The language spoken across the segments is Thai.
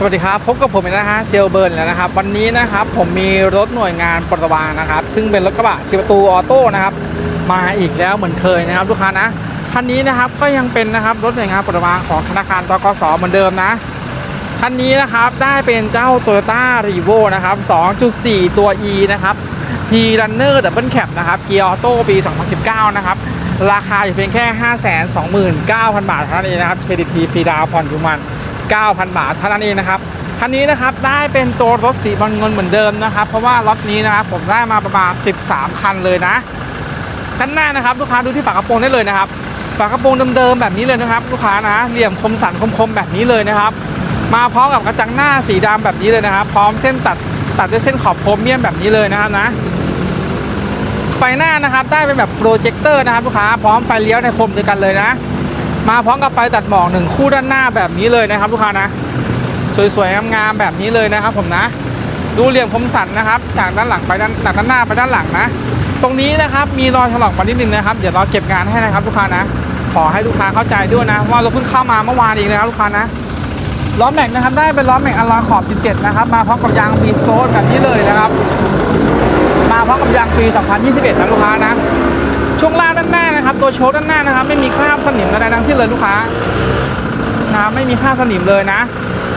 สวัสดีครับ พบกับผมอีกนะฮะเซลเบิร์นแล้วนะครับ วันนี้นะครับผมมีรถหน่วยงานปตวานะครับ ซึ่งเป็นรถกระบะสีประตูออโต้นะครับ มาอีกแล้วเหมือนเคยนะครับลูกค้านะคันนี้นะครับก็ยังเป็นนะครับรถหน่วยงานปตวาของธนาคารตกสเหมือนเดิมนะคันนี้นะครับได้เป็นเจ้า Toyota r e v o นะครับ 2.4 ตัว E นะครับ P Runner Double Cab นะครับเกียร์ออโต้ปี 2019 นะครับ ราคาอยู่เพียงแค่ 529,000 บาทเท่านั้นเองนะครับเครดิตดีฟรีดาวผ่อนอยู่มัน 9,000 บาทเท่านั้นเองนะครับคันนี้นะครับได้เป็นตัวรถสีบอลเงินเหมือนเดิมนะครับ เพราะว่ารถนี้นะครับผมได้มาประมาณ 13 คันเลยนะคันหน้านะครับลูกค้าดูที่ฝากระโปรงได้เลยนะครับฝากระโปรงเดิมๆแบบนี้เลยนะครับ ลูกค้านะเหลี่ยมคมสันคมๆแบบนี้เลยนะครับ มาพร้อมกับกระจังหน้าสีดำแบบนี้เลยนะครับ พร้อมเส้นตัดตัดด้วยเส้นขอบโครเมียมแบบนี้เลยนะครับนะ ไฟหน้านะครับได้เป็นแบบโปรเจคเตอร์นะครับลูกค้าพร้อมไฟเลี้ยวในคมเดียวกันเลยนะ มาพร้อมกับไฟตัดหมอกหนึ่งคู่ด้านหน้าแบบนี้เลยนะครับลูกค้านะ สวยๆงามๆแบบนี้เลยนะครับ ผมนะ ดูเหลี่ยมคมสันนะครับ จากด้านหลังไปด้านจากด้านหน้าไปด้านหลังนะ ตรงนี้นะครับมีรอยถลอกมานิดนึงนะครับ เดี๋ยวเราเก็บงานให้นะครับลูกค้านะ ขอให้ลูกค้าเข้าใจด้วยนะ ว่าเราเพิ่งเข้ามาเมื่อวานเองนะครับลูกค้านะล้อแม็กนะครับได้เป็นล้อแม็กอลลอยขอบ 17 นะครับ มาพร้อมกับยางบีสโตนแบบนี้เลยนะครับ มาพร้อมกับยางปี 2021นะลูกค้านะ ช่วงล่างด้านหน้านะครับ ตัวโชว์ด้านหน้านะครับ ไม่มีคราบสนิมอะไรทั้งสิ้นเลยลูกค้านะไม่มีคราบสนิมเลยนะ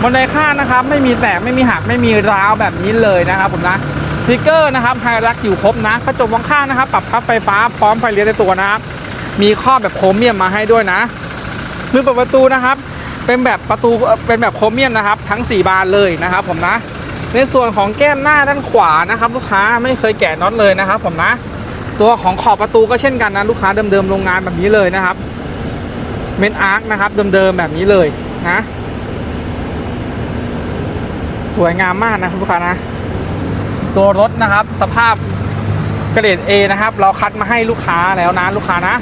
บนไดข้างนะครับ ไม่มีแตกไม่มีหักไม่มีร้าวแบบนี้เลยนะครับผมนะสติกเกอร์นะครับไฮรักอยู่ครบนะกระจกมองข้างนะครับ ปรับพับไฟฟ้าพร้อมไฟเลี้ยวในตัวนะครับ มีครอบแบบโครเมียมมาให้ด้วยนะมือเปิดประตูนะครับ เป็นแบบประตูเอ่อเป็นแบบโครเมียมนะครับ ทั้ง 4 บานเลยนะครับผมนะ ในส่วนของแก้มหน้าด้านขวานะครับ ลูกค้าไม่เคยแกะน็อตเลยนะครับผมนะ ตัวของขอบประตูก็เช่นกันนะลูกค้าเดิมๆโรงงานแบบนี้เลยนะครับ เมนอาร์คนะครับเดิมๆแบบนี้เลยนะ สวยงามมากนะครับลูกค้านะ ตัวรถนะครับสภาพเกรด A นะครับ เราคัดมาให้ลูกค้าแล้วนะลูกค้านะ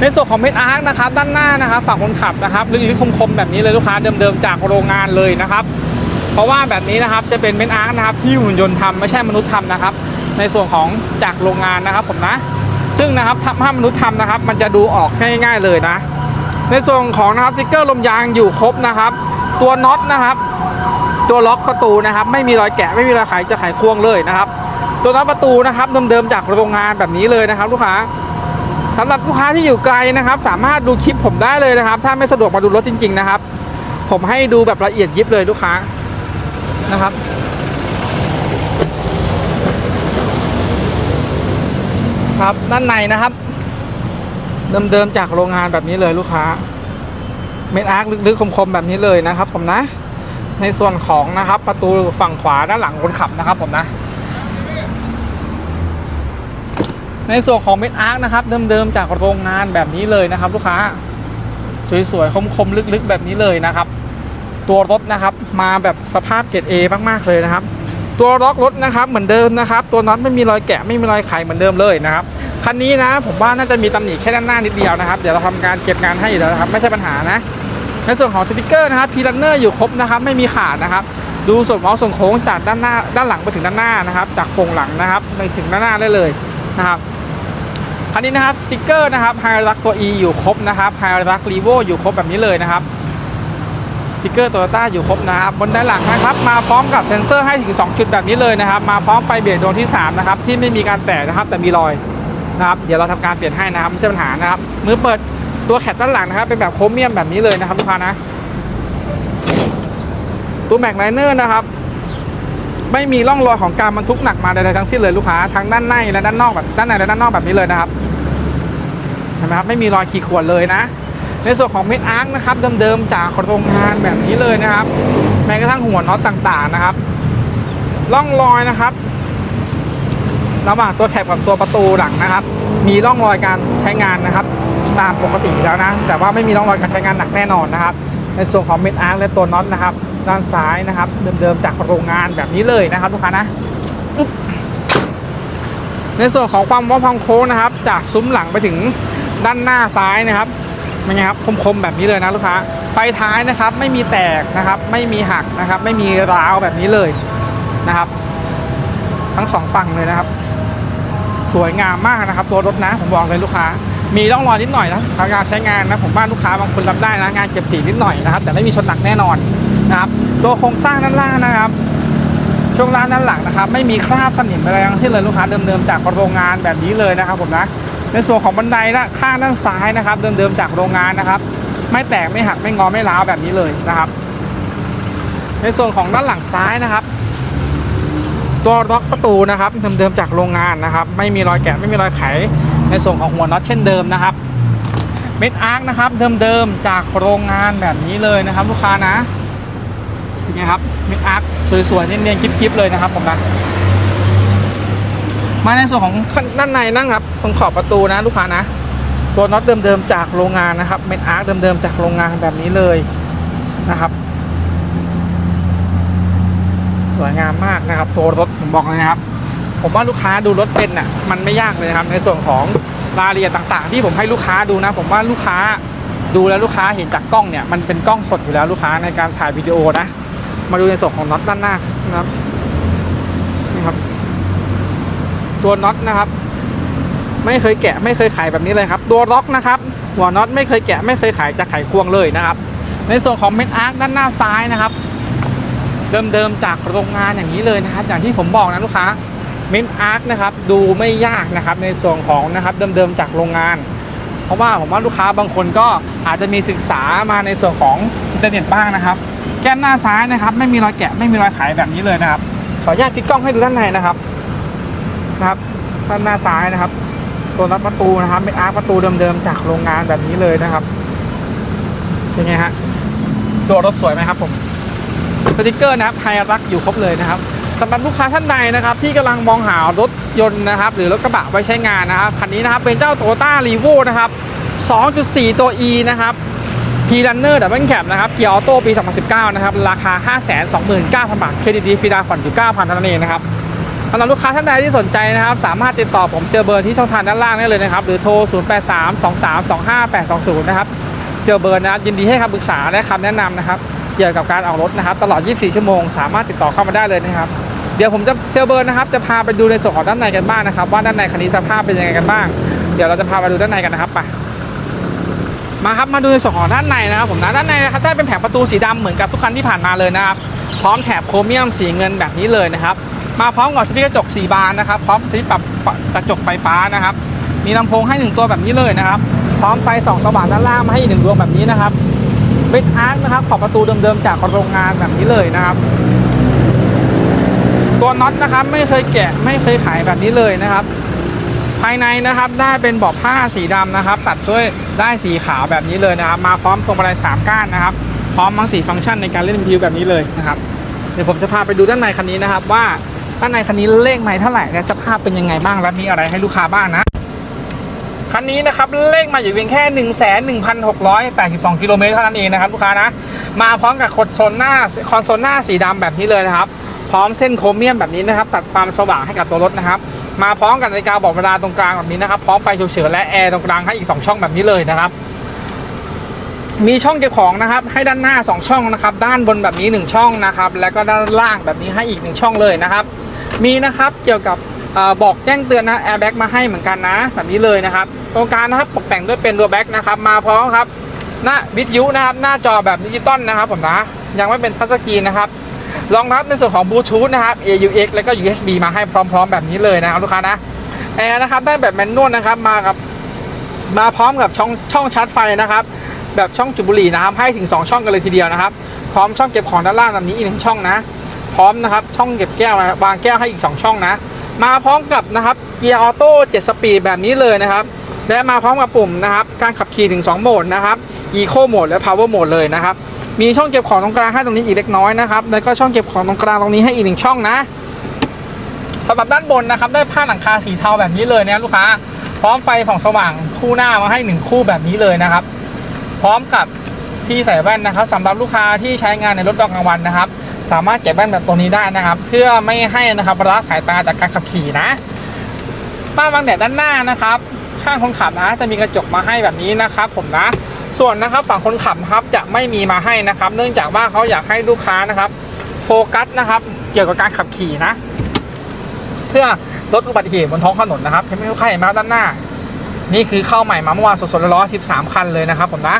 ในส่วนของเมนอาร์คนะครับ ด้านหน้านะครับฝั่งคนขับนะครับลึกๆคมๆแบบนี้เลยลูกค้าเดิมๆจากโรงงานเลยนะครับ เพราะว่าแบบนี้นะครับจะเป็นเมนอาร์คนะครับที่หุ่นยนต์ทำไม่ใช่มนุษย์ทำนะครับ ในส่วนของจากโรงงานนะครับผมนะ ซึ่งนะครับถ้าถ้ามนุษย์ทำนะครับ มันจะดูออกง่ายๆเลยนะ ในส่วนของนะครับสติ๊กเกอร์ลมยางอยู่ครบนะครับ ตัวน็อตนะครับตัวล็อกประตูนะครับไม่มีรอยแกะไม่มีรอยไขจะไขควงเลยนะครับ ตัวน็อตประตูนะครับเดิมๆจากโรงงานแบบนี้เลยนะครับ ลูกค้าสำหรับลูกค้าที่อยู่ไกลนะครับ สามารถดูคลิปผมได้เลยนะครับ ถ้าไม่สะดวกมาดูรถจริง ๆนะครับ ผมให้ดูแบบละเอียดยิบเลยลูกค้านะครับ ครับ ด้านในนะครับ เดิมๆจากโรงงานแบบนี้เลยลูกค้า เม็ดอาร์คลึกๆคมๆแบบนี้เลยนะครับ ผมนะ ในส่วนของนะครับ ประตูฝั่งขวาด้านหลังคนขับนะครับ ผมนะ ในส่วนของเม็ดอาร์คนะครับ เดิมๆจากโรงงานแบบนี้เลยนะครับ ลูกค้า สวยๆคมๆลึกๆ แบบนี้เลยนะครับ ตัวรถนะครับ มาแบบสภาพเกรด A มากๆเลยนะครับ ตัวล็อกรถนะครับเหมือนเดิมนะครับ ตัวน็อตไม่มีรอยแกะไม่มีรอยไขเหมือนเดิมเลยนะครับคันนี้นะผมว่าน่าจะมีตำหนิแค่ด้านหน้านิดเดียวนะครับเดี๋ยวเราทำการเก็บงานให้อยู่แล้วนะครับไม่ใช่ปัญหานะ ในส่วนของสติกเกอร์นะครับพีรันเนอร์อยู่ครบนะครับไม่มีขาดนะครับดูส่วนเมาส์ส่วนโค้งจากด้านหน้าด้านหลังไปถึงด้านหน้านะครับ จากโครงหลังนะครับไปถึงด้านหน้าได้เลยนะครับคันนี้นะครับสติกเกอร์นะครับไฮรักตัว E อยู่ครบนะครับไฮรักรีโวอยู่ครบแบบนี้เลยนะครับ ติกเกอร์โตโยต้าอยู่ครบนะครับบนด้านหลังนะครับมาพร้อมกับเซ็นเซอร์ให้ถึง 2 จุดแบบนี้เลยนะครับ มาพร้อมไฟเบรกดวงที่3นะครับที่ไม่มีการแตกนะครับแต่มีรอยนะครับเดี๋ยวเราทำการเปลี่ยนให้นะครับไม่ใช่ปัญหานะครับมือเปิดตัวแคปด้านหลังนะครับเป็นแบบโครเมียมแบบนี้เลยนะครับลูกค้านะตัวแม็กไลเนอร์นะครับ ไม่มีร่องรอยของการบรรทุกหนักมาใดๆทั้งสิ้นเลยลูกค้าทั้งด้านในและด้านนอกแบบด้านในและด้านนอกแบบนี้เลยนะครับเห็นไหมครับไม่มีรอยขีดข่วนเลยนะ ในส่วนของเม็ดอาร์คนะครับเดิมๆจากโรงงานแบบนี้เลยนะครับแม้กระทั่งหัวน็อตต่างๆนะครับร่องรอยนะครับระหว่างตัวแคปกับตัวประตูหลังนะครับ มีร่องรอยการใช้งานนะครับ ตามปกติแล้วนะ แต่ว่าไม่มีร่องรอยการใช้งานหนักแน่นอนนะครับ ในส่วนของเม็ดอาร์คและตัวน็อตนะครับ ด้านซ้ายนะครับ เดิมๆจากโรงงานแบบนี้เลยนะครับลูกค้านะในส่วนของความว้าความโค้งนะครับ จากซุ้มหลังไปถึงด้านหน้าซ้ายนะครับ เป็นไงครับคมๆแบบนี้เลยนะลูกค้าไฟท้ายนะครับไม่มีแตกนะครับ ไม่มีหักนะครับ ไม่มีร้าวแบบนี้เลยนะครับ ทั้งสองฝั่งเลยนะครับ สวยงามมากนะครับ ตัวรถนะผมบอกเลยลูกค้า มีร่องรอยนิดหน่อยนะทางการใช้งานนะผมว่าลูกค้าบางคนรับได้นะงานเก็บสีนิดหน่อยนะครับ แต่ไม่มีชนหนักแน่นอนนะครับ ตัวโครงสร้างด้านล่างนะครับช่วงล่างด้านหลังนะครับ ไม่มีคราบสนิมอะไรทั้งสิ้นเลยลูกค้าเดิมๆจากโรงงานแบบนี้เลยนะครับผมนะ ในส่วนของบันไดละข้างด้านซ้ายนะครับ เดิมๆจากโรงงานนะครับ ไม่แตกไม่หักไม่งอไม่ร้าวแบบนี้เลยนะครับ ในส่วนของด้านหลังซ้ายนะครับ ตัวล็อกประตูนะครับ เดิมๆจากโรงงานนะครับ ไม่มีรอยแกะไม่มีรอยไข ในส่วนของหัวน็อตเช่นเดิมนะครับเม็ดอาร์คนะครับ เดิมๆจากโรงงานแบบนี้เลยนะครับ ลูกค้านะนี่ครับเม็ดอาร์คสวยๆเนียนๆกิ๊บๆเลยนะครับผมนะ มาในส่วนของด้านในนั่งครับตรงขอบประตูนะลูกค้านะ ตัวน็อตเดิมๆจากโรงงานนะครับเม็ดอาร์คเดิมๆจากโรงงานแบบนี้เลยนะครับ สวยงามมากนะครับ ตัวรถผมบอกเลยนะครับ ผมว่าลูกค้าดูรถเป็นน่ะมันไม่ยากเลยนะครับ ในส่วนของรายละเอียดต่างๆ ที่ผมให้ลูกค้าดูนะ ผมว่าลูกค้าดูแล้วลูกค้าเห็นจากกล้องเนี่ยมันเป็นกล้องสดอยู่แล้วลูกค้าในการถ่ายวิดีโอนะ มาดูในส่วนของน็อตด้านหน้านะครับนี่ครับ ตัวน็อตนะครับ ไม่เคยแกะไม่เคยไขแบบนี้เลยครับ ตัวล็อกนะครับ หัวน็อตไม่เคยแกะไม่เคยไขจะไขควงเลยนะครับ ในส่วนของเม็ดอาร์คด้านหน้าซ้ายนะครับ เดิมๆจากโรงงานอย่างนี้เลยนะครับ อย่างที่ผมบอกนะลูกค้าเมนอาร์คนะครับ ดูไม่ยากนะครับ ในส่วนของนะครับเดิมๆจากโรงงาน เพราะว่าผมว่าลูกค้าบางคนก็อาจจะมีศึกษามาในส่วนของอินเทอร์เน็ตบ้างนะครับ แก้มหน้าซ้ายนะครับ ไม่มีรอยแกะไม่มีรอยไขแบบนี้เลยนะครับขออนุญาตติดกล้องให้ดูด้านในนะครับ นะครับด้านหน้าซ้ายนะครับ ตัวน็อตประตูนะครับเป็นอาร์ประตูเดิมๆจากโรงงานแบบนี้เลยนะครับเป็นไงฮะตัวรถสวยไหมครับผมสติกเกอร์นะครับไฮรักอยู่ครบเลยนะครับสำหรับลูกค้าท่านใดนะครับ ที่กำลังมองหารถยนต์นะครับ หรือรถกระบะไว้ใช้งานนะครับคันนี้นะครับเป็นเจ้าโตโยต้ารีโวนะครับ 2.4 ตัว E นะครับ p r u n n e r Double Cab นะครับเกียร์ออโต้ปี 2019 นะครับ ราคา 529,000 บาท เครดิตดีฟรีดาวน์ผ่อนอยู่9,000เท่านั้นเองนะครับ สำหรับลูกค้าท่านใดที่สนใจนะครับ สามารถติดต่อผมเซลเบอร์นที่ช่องทางด้านล่างได้เลยนะครับ หรือโทร 0832325820 นะครับเซลเบอร์นนะครับยินดีให้คำปรึกษาและคำแนะนำนะครับเกี่ยวกับการออกรถนะครับ ตลอด 24 ชั่วโมง สามารถติดต่อเข้ามาได้เลยนะครับ เดี๋ยวผมจะเซลเบอร์นนะครับ จะพาไปดูในส่วนของด้านในกันบ้างนะครับ ว่าด้านในคันนี้สภาพเป็นยังไงกันบ้าง เดี๋ยวเราจะพาไปดูด้านในกันนะครับไปมาครับมาดูในส่วนของด้านในนะครับ ผมนะด้านในนะครับได้เป็นแผงประตูสีดำเหมือนกับทุกคันที่ผ่านมาเลยนะครับ พร้อมแถบโครเมียมสีเงินแบบนี้เลยนะครับ มาพร้อมกับสปีกกระจกสีบานนะครับ พร้อมสปีกปรับกระจกไฟฟ้านะครับ มีลำโพงให้หนึ่งตัวแบบนี้เลยนะครับ พร้อมไฟส่องสว่างด้านล่างมาให้อีกหนึ่งดวงแบบนี้นะครับเป็นอาร์คนะครับขอบประตูเดิมๆจากโรงงานแบบนี้เลยนะครับ ตัวน็อตนะครับไม่เคยแกะไม่เคยขายแบบนี้เลยนะครับ ภายในนะครับได้เป็นเบาะผ้าสีดำนะครับ ตัดด้วยได้สีขาวแบบนี้เลยนะครับ มาพร้อมพวงมาลัยสามก้านนะครับ พร้อมทั้งสีฟังก์ชันในการเล่นวิวแบบนี้เลยนะครับเดี๋ยวผมจะพาไปดูด้านในคันนี้นะครับว่า ด้านในคันนี้เลขไมล์เท่าไหร่และสภาพเป็นยังไงบ้างและมีอะไรให้ลูกค้าบ้างนะคันนี้นะครับเลขมาอยู่เพียงแค่ 1 1 6 8 2 กิโลเมตรเท่านั้นเองนะครับลูกค้านะ มาพร้อมกับคอนโซลหน้าคอนโซลหน้าสีดำแบบนี้เลยนะครับ พร้อมเส้นโครเมียมแบบนี้นะครับ ตัดความสว่างให้กับตัวรถนะครับ มาพร้อมกับนาฬิกาบอกเวลาตรงกลางแบบนี้นะครับ พร้อมไฟฉุกเฉินและแอร์ตรงกลางให้อีก 2 ช่องแบบนี้เลยนะครับ มีช่องเก็บของนะครับ ให้ด้านหน้า 2 ช่องนะครับ ด้านบนแบบนี้ 1 ช่องนะครับ แล้วก็ด้านล่างแบบนี้ให้อีก 1 ช่องเลยนะครับ มีนะครับเกี่ยวกับอบอกแจ้งเตือนนะแอร์แบ็กมาให้เหมือนกันนะแบบนี้เลยนะครับตรงกลางนะครับตกแต่งด้วยเป็นตัวแบ็กนะครับมาพร้อมครับหน้าวิทยุนะครับหน้าจอแบบดิจิตอลนะครับผมนะยังไม่เป็นทัชสกรีนนะครับรองรับในส่วนของบลูทูธนะครับ AUX แล้วก็ USB มาให้พร้อม ๆ แบบนี้เลยนะครับลูกค้านะแอร์นะครับได้แบบแมนนวลนะครับมากับมาพร้อมกับช่องช่องชาร์จไฟนะครับ แบบช่องจุบุหรี่นะครับให้ถึง 2 ช่องกันเลยทีเดียวนะครับ พร้อมช่องเก็บของด้านล่างแบบนี้อีกหนึ่งช่องนะ พร้อมนะครับช่องเก็บแก้วนะวางแก้วให้อีก 2 ช่องนะ มาพร้อมกับนะครับเกียร์ออโต้7สปีดแบบนี้เลยนะครับและมาพร้อมกับปุ่มนะครับการขับขี่ถึง 2 โหมดนะครับ Eco Mode และ Power Mode เลยนะครับมีช่องเก็บของตรงกลางให้ตรงนี้อีกเล็กน้อยนะครับแล้วก็ช่องเก็บของตรงกลางตรงนี้ให้อีกหนึ่งช่องนะสำหรับด้านบนนะครับได้ผ้าหลังคาสีเทาแบบนี้เลยนะลูกค้า พร้อมไฟส่องสว่างคู่หน้ามาให้หนึ่งคู่แบบนี้เลยนะครับ พร้อมกับที่ใส่แว่นนะครับสำหรับลูกค้าที่ใช้งานในรถตอนกลางวันนะครับ สามารถเก็บแว่นแบบตัวนี้ได้นะครับ เพื่อไม่ให้นะครับละสายตาจากการขับขี่นะป้ายบังแดดด้านหน้านะครับ ข้างคนขับนะ จะมีกระจกมาให้แบบนี้นะครับ ผมนะ ส่วนนะครับฝั่งคนขับครับจะไม่มีมาให้นะครับ เนื่องจากว่าเขาอยากให้ลูกค้านะครับ โฟกัสนะครับ เกี่ยวกับการขับขี่นะ เพื่อลดอุบัติเหตุบนท้องถนนนะครับเห็นไหมลูกค้าเห็นไหมด้านหน้า นี่คือเข้าใหม่มาเมื่อวานสดๆร้อนๆ13 คันเลยนะครับ ผมนะ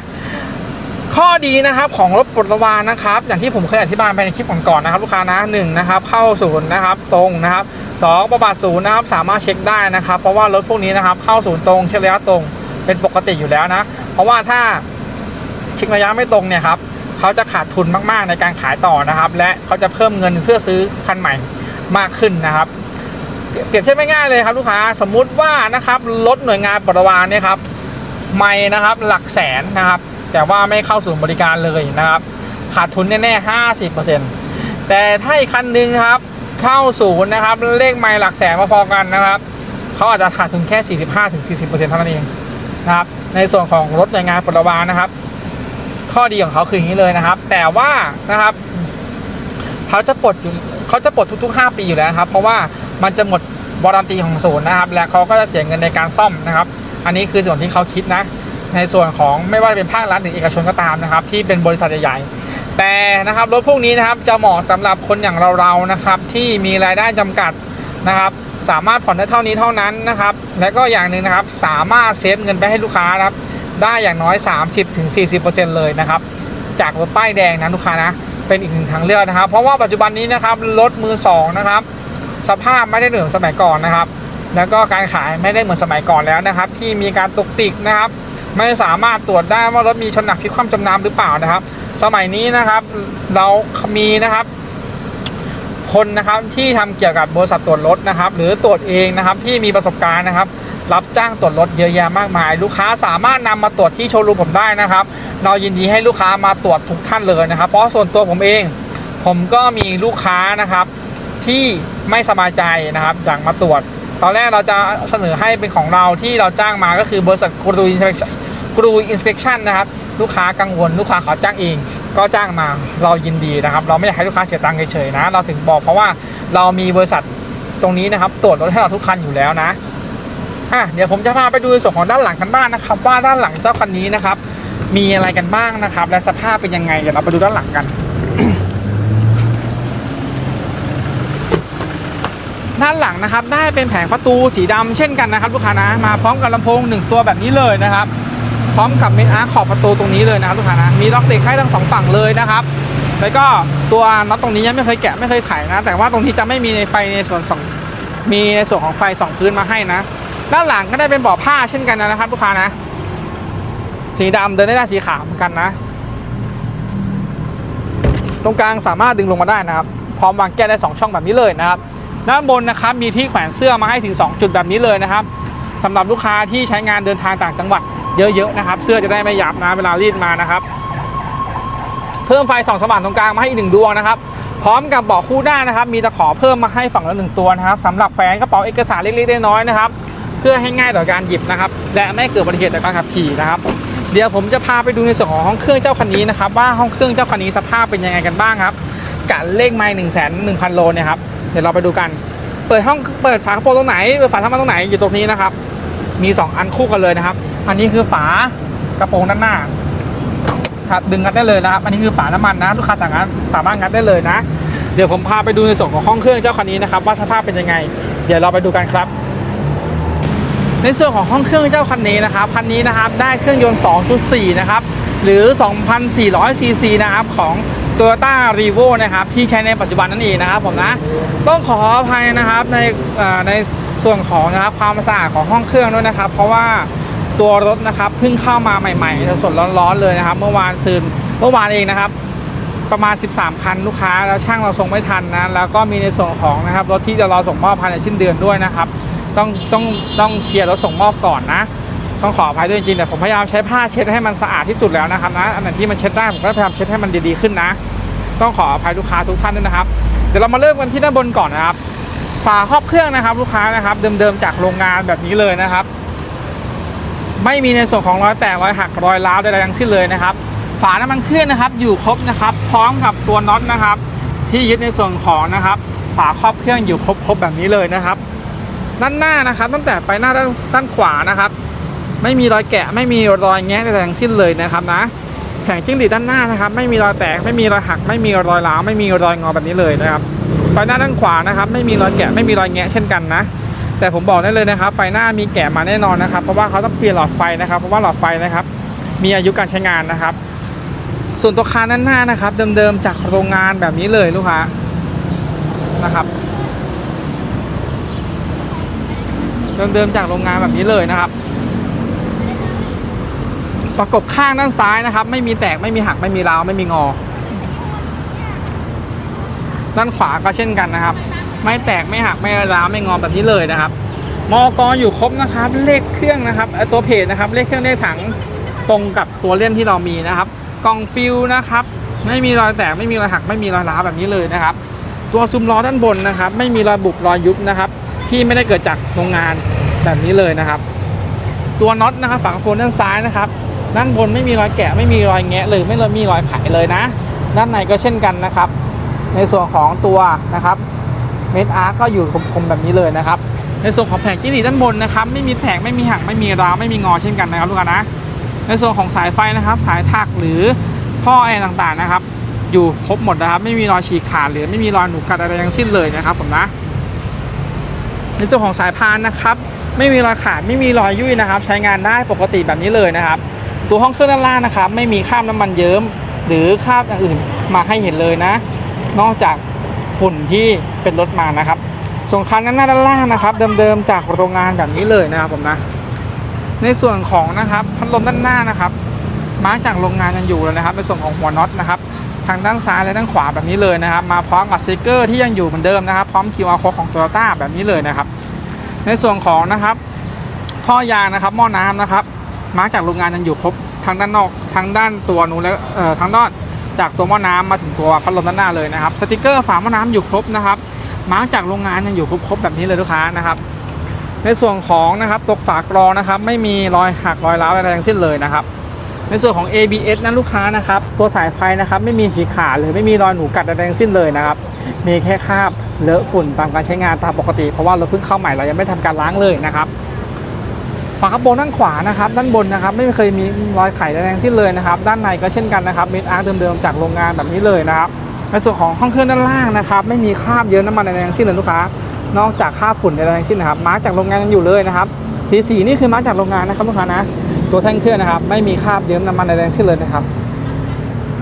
ข้อดีนะครับของรถปลดระวานนะครับ อย่างที่ผมเคยอธิบายไปในคลิปก่อนๆนะครับ ลูกค้านะหนึ่งนะครับ เข้าศูนย์นะครับตรงนะครับสองประวัติศูนย์นะครับสามารถเช็คได้นะครับ เพราะว่ารถพวกนี้นะครับ เข้าศูนย์ตรงเช็คระยะตรงเป็นปกติอยู่แล้วนะ เพราะว่าถ้าเช็คระยะไม่ตรงเนี่ยครับเขาจะขาดทุนมากๆในการขายต่อนะครับ และเขาจะเพิ่มเงินเพื่อซื้อคันใหม่มากขึ้นนะครับเปรียบเทียบไม่ง่ายเลยครับลูกค้าสมมุติว่านะครับรถหน่วยงานปรวานเนี่ยครับไม่นะครับหลักแสนนะครับ แต่ว่าไม่เข้าศูนย์บริการเลยนะครับ ขาดทุนแน่ๆห้าสิบเปอร์เซ็นต์แต่ถ้าอีกคันหนึ่งครับ เข้าศูนย์นะครับเลขไม่หลักแสนมาพอกันนะครับเขาอาจจะขาดทุนแค่สี่สิบห้าถึงสี่สิบเปอร์เซ็นต์เท่านั้นเองนะครับ ในส่วนของรถหน่วยงานปรวานนะครับ ข้อดีของเขาคืออย่างนี้เลยนะครับ แต่ว่านะครับเขาจะปลดอยู่เขาจะปลดทุก ๆ 5 ปีอยู่แล้วครับ เพราะว่ามันจะหมดวารันตีของศูนย์นะครับ และเขาก็จะเสียเงินในการซ่อมนะครับ อันนี้คือส่วนที่เขาคิดนะ ในส่วนของไม่ว่าจะเป็นภาครัฐหรือเอกชนก็ตามนะครับ ที่เป็นบริษัทใหญ่ๆแต่นะครับรถพวกนี้นะครับจะเหมาะสำหรับคนอย่างเราๆนะครับ ที่มีรายได้จำกัดนะครับ สามารถผ่อนได้เท่านี้เท่านั้นนะครับ และก็อย่างหนึ่งนะครับ สามารถเซฟเงินไปให้ลูกค้านะครับ ได้อย่างน้อย 30-40%เลยนะครับ จากรถป้ายแดงนะลูกค้านะเป็นอีกหนึ่งทางเลือกนะครับ เพราะว่าปัจจุบันนี้นะครับรถมือสองนะครับ สภาพไม่ได้เหมือนสมัยก่อนนะครับ แล้วก็การขายไม่ได้เหมือนสมัยก่อนแล้วนะครับ ที่มีการตกติกนะครับ ไม่สามารถตรวจได้ว่ารถมีชนหนักพิคว่ำจมน้ำหรือเปล่านะครับ สมัยนี้นะครับ เรามีนะครับคนนะครับที่ทำเกี่ยวกับบริษัทตรวจรถนะครับ หรือตรวจเองนะครับที่มีประสบการณ์นะครับ รับจ้างตรวจรถเยอะแยะมากมาย ลูกค้าสามารถนำมาตรวจที่โชว์รูมผมได้นะครับ เรายินดีให้ลูกค้ามาตรวจทุกท่านเลยนะครับ เพราะส่วนตัวผมเอง ผมก็มีลูกค้านะครับที่ไม่สบายใจนะครับอยากมาตรวจ ตอนแรกเราจะเสนอให้เป็นของเราที่เราจ้างมาก็คือบริษัทกรูอินสเปค กรูอินสเปคชั่นนะครับ ลูกค้ากังวลลูกค้าขอจ้างเองก็จ้างมาเรายินดีนะครับ เราไม่อยากให้ลูกค้าเสียตังค์เฉยๆนะ เราถึงบอกเพราะว่าเรามีบริษัทตรงนี้นะครับ ตรวจรถให้เราทุกคันอยู่แล้วนะอะเดี๋ยวผมจะพาไปดูในส่วนของด้านหลังกันบ้างนะครับ ว่าด้านหลังเจ้าคันนี้นะครับ มีอะไรกันบ้างนะครับ และสภาพเป็นยังไงเดี๋ยวเราไปดูด้านหลังกันด้านหลังนะครับได้เป็นแผงประตูสีดำเช่นกันนะครับ ลูกค้านะมาพร้อมกับลำโพงหนึ่งตัวแบบนี้เลยนะครับ พร้อมกับเมนอาร์ขอบประตูตรงนี้เลยนะครับลูกค้านะมีล็อกเด็กให้ทั้งสองฝั่งเลยนะครับ แล้วก็ตัวน็อตตรงนี้ยังไม่เคยแกะไม่เคยไขนะ แต่ว่าตรงนี้จะไม่มีในไฟในส่วนสองมีในส่วนของไฟสองพื้นมาให้นะ ด้านหลังก็ได้เป็นเบาะผ้าเช่นกันนะครับลูกค้านะ สีดำเดินได้หน้าสีขาวเหมือนกันนะ ตรงกลางสามารถดึงลงมาได้นะครับ พร้อมวางแก้วได้ 2 ช่องแบบนี้เลยนะครับ ด้านบนนะครับมีที่แขวนเสื้อมาให้ถึง 2 จุดแบบนี้เลยนะครับสำหรับลูกค้าที่ใช้งานเดินทางต่างจังหวัด เยอะๆนะครับ เสื้อจะได้ไม่ยับนะเวลารีดมานะครับ เพิ่มไฟส่องสว่างตรงกลางมาให้อีกหนึ่งดวงนะครับ พร้อมกับเบาะคู่หน้านะครับ มีตะขอเพิ่มมาให้ฝั่งละหนึ่งตัวนะครับสำหรับแขวนกระเป๋าเอกสารเล็กๆน้อยๆนะครับ เพื่อให้ง่ายต่อการหยิบนะครับ และไม่เกิดอุบัติเหตุจากการขับขี่นะครับเดี๋ยวผมจะพาไปดูในส่วนของห้องเครื่องเจ้าคันนี้นะครับว่าห้องเครื่องเจ้าคันนี้สภาพเป็นยังไงกันบ้างครับกัเลขไมล์หนึ่งแสนหนึ่งพันโลเนี่ยครับเดี๋ยวเราไปดูกัน เปิดห้องเปิดฝากระโปรงตรงไหนเปิดฝาท้ายมันตรงไหนอยู่ตรงนี้นะครับ มี 2 อันคู่กันเลยนะครับ อันนี้คือฝากระโปรงด้านหน้า ครับดึงงัดได้เลยนะครับ อันนี้คือฝาน้ำมันนะ ลูกค้าสามารถสามารถงัดได้เลยนะ เดี๋ยวผมพาไปดูในส่วนของห้องเครื่องเจ้าคันนี้นะครับ ว่าสภาพเป็นยังไง เดี๋ยวเราไปดูกันครับ ในส่วนของห้องเครื่องเจ้าคันนี้นะครับคันนี้นะครับได้เครื่องยนต์ 2.4 นะครับหรือ 2,400 ซีซีนะครับของ Toyota r e v o นะครับที่ใช้ในปัจจุบันนั่นเองนะครับผมนะต้องขออภัยนะครับในในส่วนของนะครับความสะอาดของห้องเครื่องด้วยนะครับ เพราะว่า ตัวรถนะครับเพิ่งเข้ามาใหม่ๆสดร้อนๆเลยนะครับ เมื่อวานซืนเมื่อวานเองนะครับ ประมาณ 13 คันลูกค้าแล้วช่างเราส่งไม่ทันนะแล้วก็มีในส่วนของนะครับรถที่จะรอส่งมอบภายในสิ้นเดือนด้วยนะครับ ต้องต้องต้องเคลียร์รถส่งมอบก่อนนะ ต้องขออภัยด้วยจริงๆแต่ผมพยายามใช้ผ้าเช็ดให้มันสะอาดที่สุดแล้วนะครับนะอันไหนที่มันเช็ดได้ผมก็พยายามเช็ดให้มันดีๆขึ้นนะ ต้องขออภัยลูกค้าทุกท่านด้วยนะครับ เดี๋ยวเรามาเริ่มกันที่ด้านบนก่อนนะครับฝาครอบเครื่องนะครับ ลูกค้านะครับ เดิมๆจากโรงงานแบบนี้เลยนะครับ ไม่มีในส่วนของรอยแตกรอยหักรอยร้าวใดๆทั้งสิ้นเลยนะครับ ฝาน้ำมันเครื่องนะครับ อยู่ครบนะครับ พร้อมกับตัวน็อตนะครับ ที่ยึดในส่วนของนะครับ ฝาครอบเครื่องอยู่ครบครบแบบนี้เลยนะครับ ด้านหน้านะครับ ตั้งแต่ไปหน้าด้านด้านขวานะครับ ไม่มีรอยแกะไม่มีรอยแงะใดๆทั้งสิ้นเลยนะครับนะแผงจิ้งหรีดด้านหน้านะครับ ไม่มีรอยแตกไม่มีรอยหัก ไม่มีรอยร้าวไม่มีรอยงอแบบนี้เลยนะครับไฟหน้าด้านขวานะครับ ไม่มีรอยแกะไม่มีรอยแงะเช่นกันนะ แต่ผมบอกได้เลยนะครับ ไฟหน้ามีแกะมาแน่นอนนะครับ เพราะว่าเขาต้องเปลี่ยนหลอดไฟนะครับ เพราะว่าหลอดไฟนะครับ มีอายุการใช้งานนะครับ ส่วนตัวคานด้านหน้านะครับ เดิมๆจากโรงงานแบบนี้เลยลูกค้านะครับเดิมๆจากโรงงานแบบนี้เลยนะครับ ประกบข้างด้านซ้ายนะครับ ไม่มีแตกไม่มีหักไม่มีร้าวไม่มีงอ ด้านขวาก็เช่นกันนะครับ ไม่แตกไม่หักไม่ร้าวไม่งอแบบนี้เลยนะครับมอกออยู่ครบนะครับ เลขเครื่องนะครับตัวเพจนะครับ เลขเครื่องเลขถังตรงกับตัวเล่นที่เรามีนะครับ กล่องฟิลนะครับ ไม่มีรอยแตกไม่มีรอยหัก ไม่มีรอยร้าวแบบนี้เลยนะครับ ตัวซุ้มล้อด้านบนนะครับ ไม่มีรอยบุบรอยยุบนะครับ ที่ไม่ได้เกิดจากโรงงานแบบนี้เลยนะครับ ตัวน็อตนะครับฝั่งโคนด้านซ้ายนะครับ ด้านบนไม่มีรอยแกะ ไม่มีรอยแงะเลยไม่มีรอยไขเลยนะ ด้านในก็เช่นกันนะครับ ในส่วนของตัวนะครับ เมดอาร์ก็อยู่คมๆแบบนี้เลยนะครับ ในส่วนของแผงจิ้งหรีดด้านบนนะครับ ไม่มีแผงไม่มีหักไม่มีร้าวไม่มีงอเช่นกันนะครับลูกค้านะ ในส่วนของสายไฟนะครับ สายถักหรือท่อแอร์ต่างๆนะครับ อยู่ครบหมดนะครับ ไม่มีรอยฉีกขาดหรือไม่มีรอยหนูกัดอะไรทั้งสิ้นเลยนะครับผมนะในส่วนของสายพานนะครับ ไม่มีรอยขาดไม่มีรอยยุ่ยนะครับ ใช้งานได้ปกติแบบนี้เลยนะครับ ตัวห้องเครื่องด้านล่างนะครับ ไม่มีคราบน้ำมันเยิ้มหรือคราบอย่างอื่นมาให้เห็นเลยนะ นอกจาก ฝุ่นที่เป็นรถมานะครับ ส่วนคันด้านหน้าด้านล่างนะครับ เดิมๆจากโรงงานแบบนี้เลยนะครับผมนะ ในส่วนของนะครับพัดลมด้านหน้านะครับ มาจากโรงงานยังอยู่เลยนะครับในส่วนของหัวน็อตนะครับทางด้านซ้ายและด้านขวาแบบนี้เลยนะครับ มาพร้อมกับสติกเกอร์ที่ยังอยู่เหมือนเดิมนะครับ พร้อม QR code ของ Toyota แบบนี้เลยนะครับ ในส่วนของนะครับท่อยางนะครับหม้อน้ำนะครับ มาจากโรงงานยังอยู่ครบทั้งด้านนอกทั้งด้านตัวนู้นและเอ่อทั้งด้าน จากตัวหม้อน้ำมาถึงตัวพัดลมด้านหน้าเลยนะครับสติกเกอร์ฝาหม้อน้ำอยู่ครบนะครับมาร์กจากโรงงานยังอยู่ครบครบแบบนี้เลยลูกค้านะครับ ในส่วนของนะครับตัวฝากรองนะครับ ไม่มีรอยหักรอยร้าวอะไรทั้งสิ้นเลยนะครับ ในส่วนของ ABS นั้นลูกค้านะครับ ตัวสายไฟนะครับ ไม่มีฉีกขาดหรือไม่มีรอยหนูกัดอะไรทั้งสิ้นเลยนะครับ มีแค่คราบเลอะฝุ่นตามการใช้งานตามปกติเพราะว่าเราเพิ่งเข้าใหม่เรายังไม่ทำการล้างเลยนะครับ ฝากระโปรงด้านขวานะครับ ด้านบนนะครับ ไม่เคยมีรอยไขอะไรทั้งสิ้นเลยนะครับ ด้านในก็เช่นกันนะครับเมดอาร์เดิมๆจากโรงงานแบบนี้เลยนะครับ ในส่วนของห้องเครื่องด้านล่างนะครับ ไม่มีคราบเยอะน้ำมันอะไรทั้งสิ้นเลยลูกค้า นอกจากคราบฝุ่นอะไรทั้งสิ้นนะครับ มาจากโรงงานยังอยู่เลยนะครับ สีสีนี่คือมาจากโรงงานนะครับลูกค้านะ ตัวแท่งเครื่องนะครับ ไม่มีคราบเยิ้มน้ำมันอะไรทั้งสิ้นเลยนะครับ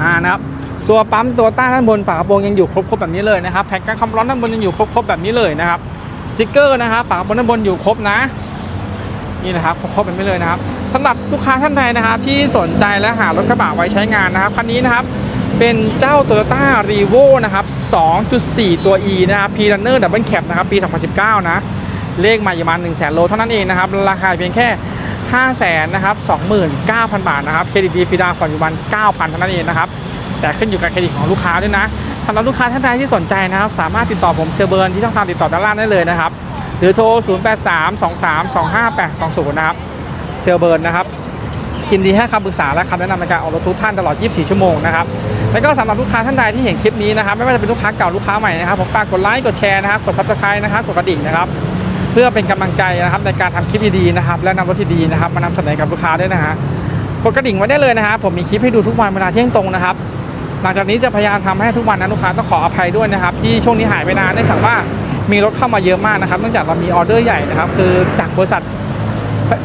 อ่านะครับตัวปั๊มตัวต้านด้านบนฝากระโปรงยังอยู่ครบครบแบบนี้เลยนะครับ แผ่นกันความร้อนด้านบนยังอยู่ครบครบแบบนี้เลยนะครับสติ๊กเกอร์นะครับฝากระโปรงด้านบนอยู่ครบนะ นี่นะครับครบๆแบบนี้เลยนะครับสำหรับลูกค้าท่านใดนะครับ ที่สนใจและหารถกระบะไว้ใช้งานนะครับคันนี้นะครับเป็นเจ้า Toyota r e v o นะครับ 2.4 ตัว E นะครับ P Runner Double Cab นะครับ ปี 2019 นะ เลขใหม่อยู่ประมาณ1 0 0 0 0โลเท่านั้นเองนะครับ ราคาเพียงแค่ 5 0 0 0 0นะครับ 29,000 บาทนะครับ เครดิตดีฟรีดาวน์ผ่อนอยู่ประมาณ9,000เท่านั้นเองนะครับ แต่ขึ้นอยู่กับเครดิตของลูกค้าด้วยนะสำหรับลูกค้าท่านใดที่สนใจนะครับ สามารถติดต่อผมเชอร์เบิร์นที่ช่องทางติดต่อด้านล่างได้เลยนะครับ หรือโทร 0832325820 นะครับเชอร์เบิร์นนะครับยินดีให้คำปรึกษาและคำแนะนำในการออกรถทุกท่านตลอด 24 ชั่วโมงนะครับแล้วก็สำหรับลูกค้าท่านใดที่เห็นคลิปนี้นะครับ ไม่ว่าจะเป็นลูกค้าเก่าลูกค้าใหม่นะครับผมฝากกดไลค์กดแชร์นะครับกด subscribe นะครับกดกระดิ่งนะครับ เพื่อเป็นกำลังใจนะครับในการทำคลิปดีๆนะครับ และนำรถที่ดีนะครับ มานำเสนอกับลูกค้าด้วยนะฮะกดกระดิ่งไว้ได้เลยนะครับผมมีคลิปให้ดูทุกวันเวลาเที่ยงตรงนะครับ หลังจากนี้จะพยายามทำให้ทุกวันนะลูกค้าต้องขออภัยด้วยนะครับ ที่ช่วงนี้หายไปนานเนื่องจากว่า มีรถเข้ามาเยอะมากนะครับเนื่องจากเรามีออเดอร์ใหญ่นะครับ คือจากบริษัท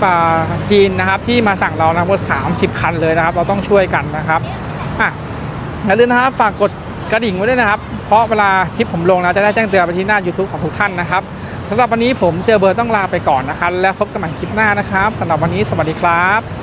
อ่าจีนนะครับ ที่มาสั่งเรานะครับสามสิบคันเลยนะครับ เราต้องช่วยกันนะครับอะอย่าลืมนะครับฝากกดกระดิ่งไว้ด้วยนะครับ เพราะเวลาคลิปผมลงนะจะได้แจ้งเตือนไปที่หน้า YouTube ของทุกท่านนะครับสำหรับวันนี้ผมเซลเบอร์ต้องลาไปก่อนนะครับ แล้วพบกันใหม่คลิปหน้านะครับสำหรับวันนี้สวัสดีครับ